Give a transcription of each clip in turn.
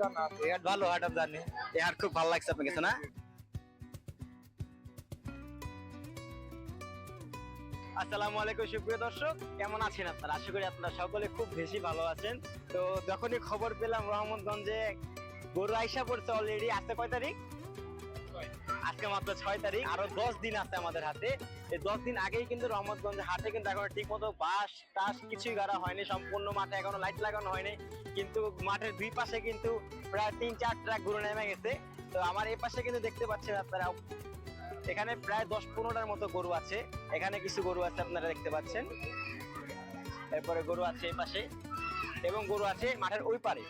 হাট ভালো হাট জানি। এই হাট খুব ভালো লাগছে আপনার কাছে না? আসসালামু আলাইকুম সুপ্রিয় দর্শক। কেমন আছেন আপনারা? আশা করি আপনারা সকলে খুব বেশি ভালো আছেন। তো যখনই খবর পেলাম রহমতগঞ্জে গরু আইসা পড়ছে অলরেডি আজকে কয় তারিখ? আজকে মাত্র ছয় তারিখ, আরও দশ দিন আছে আমাদের হাতে। এই দশ দিন আগেই কিন্তু রহমতগঞ্জ হাটে কিন্তু এখনও ঠিক মতো বাস টাস কিছুই গাড়া হয়নি, সম্পূর্ণ মাঠে এখনও লাইট লাগানো হয়নি। কিন্তু মাঠের দুই পাশে কিন্তু প্রায় তিন, চার ট্রাক গরু নেমে গেছে। তো আমার এই পাশে কিন্তু দেখতে পাচ্ছেন আপনারা, এখানে প্রায় দশ পনেরোটার মতো গরু আছে। এখানে কিছু গরু আছে আপনারা দেখতে পাচ্ছেন। এরপরে গরু আছে এই পাশে। এবং গরু আছে মাঠের ওই পারে।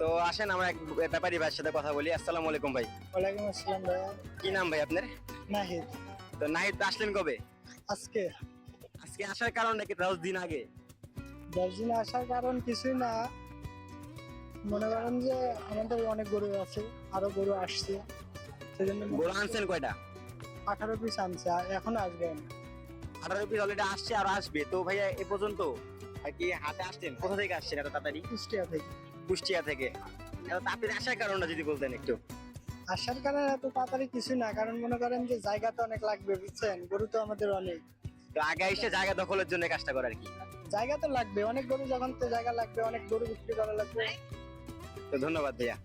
তো আসেন আমরা এক ব্যাপারী ভাইয়ের সাথে কথা বলি। আসসালামু আলাইকুম ভাই। ওয়ালাইকুম আসসালাম ভাইয়া কি নাম ভাই আপনার? নাহিদ। তো নাহিদ আসলেন কবে? আজকে। আজকে আসার কারণ নাকি দশ দিন আগে? দার্জিলিং আসার কারণ কিছুই না। মনে করেন যে আমাদের অনেক গরু আছে আরও গরু আসছে। সেজন্য গরু আনছেন কয়টা? আঠারো পিস আনছে এখন আসবেন আঠারো পিস অলরেডি আসছে আর আসবে। তো ভাইয়া এ পর্যন্ত? আর কি হাতে আসছেন? কোথা থেকে আসছেন এত তাড়াতাড়ি? কুষ্টিয়া থেকে। কুষ্টিয়া থেকে। তাড়াতাড়ি আসার কারণটা যদি বলতেন একটু। আসার কারণ এত তাড়াতাড়ি কিছু না কারণ মনে করেন যে জায়গা তো অনেক লাগবে বুঝছেন? গরু তো আমাদের অনেক। তো আগে এসে জায়গা দখলের জন্য কাজটা করার কি। জায়গা তো লাগবে অনেক গরু যখন তো জায়গা লাগবে অনেক গরু বিক্রি করা লাগবে। তো ধন্যবাদ ভাইয়া।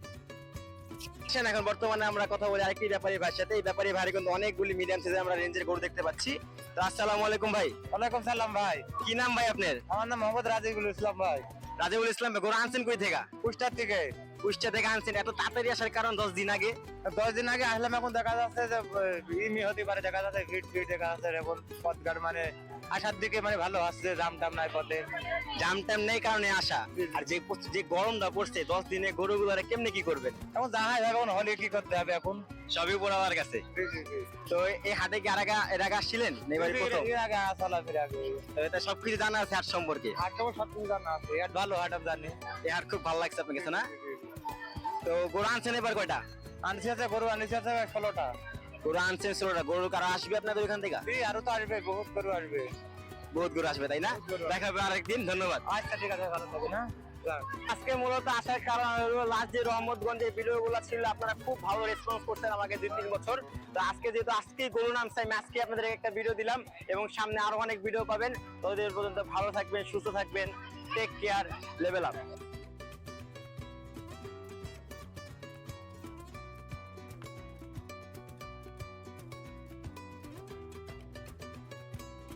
আসেন এখন বর্তমানে আমরা কথা বলি আরেকটি ব্যাপারী ভাইয়ের সাথে। এই ব্যাপারী ভাই কিন্তু অনেকগুলি মিডিয়াম সাইজের আমরা রেঞ্জের গরু দেখতে পাচ্ছি। তো আসসালামু আলাইকুম ভাই। ওয়ালাইকুম সালাম ভাই। কি নাম ভাই আপনার? আমার নাম মোহাম্মদ রাজিবুল ইসলাম ভাই। রাজিবুল ইসলাম ভাই, গরু আনছেন কই থেকে? কুষ্টার থেকে কুষ্টিয়া থেকে আনছেন এত তাড়াতাড়ি আসার কারণ দশ দিন আগে? দশ দিন আগে আসলাম এখন দেখা যাচ্ছে যে ইমি হতে পারে দেখা যাচ্ছে ভিড় ভিড় দেখা যাচ্ছে এখন পথঘাট মানে আসার দিকে মানে ভালো আসছে জাম টাম নাই পথে। জাম টাম নেই কারণে আসা। আর যে যে গরমটা পড়ছে দশ দিনে গরুগুলো কেমনে কি করবেন? এখন যাবে এখন হলে কি করতে হবে এখন? সবই আমার কাছে তো এই হাটে কি আর আগে এর আগে আসছিলেন না এবারই প্রথম? এর আগে আগে। তো সবকিছু জানা আছে হাট সম্পর্কে? হাট কেমন সব কিছু জানা আছে হাট ভালো হাট আমি জানি এই হাট খুব ভালো লাগছে আপনার কাছে না? তো গরু আনছেন এবার কয়টা? আনছি আছে গরু আনছি আছে ষোলোটা। গরু আনছেন ষোলোটা গরু কারও আসবে আপনাদের ওইখান থেকে? আরও তো আসবে বহুত গরু আসবে। বহুত গরু আসবে তাই না। দেখা হবে আরেকদিন ধন্যবাদ। আচ্ছা ঠিক আছে ভালো থাকবেন হ্যাঁ? আজকে মূলত আসার কারণ হলো লাস্ট যে রহমতগঞ্জের ভিডিও গুলো ছিল আপনারা খুব ভালো রেসপন্স করছেন আমাকে দুই তিন বছর। তো আজকে যেহেতু আজকে গরু নামছে আমি আজকে আপনাদের একটা ভিডিও দিলাম এবং সামনে আরও অনেক ভিডিও পাবেন। ততদিন পর্যন্ত ভালো থাকবেন সুস্থ থাকবেন। Take care level up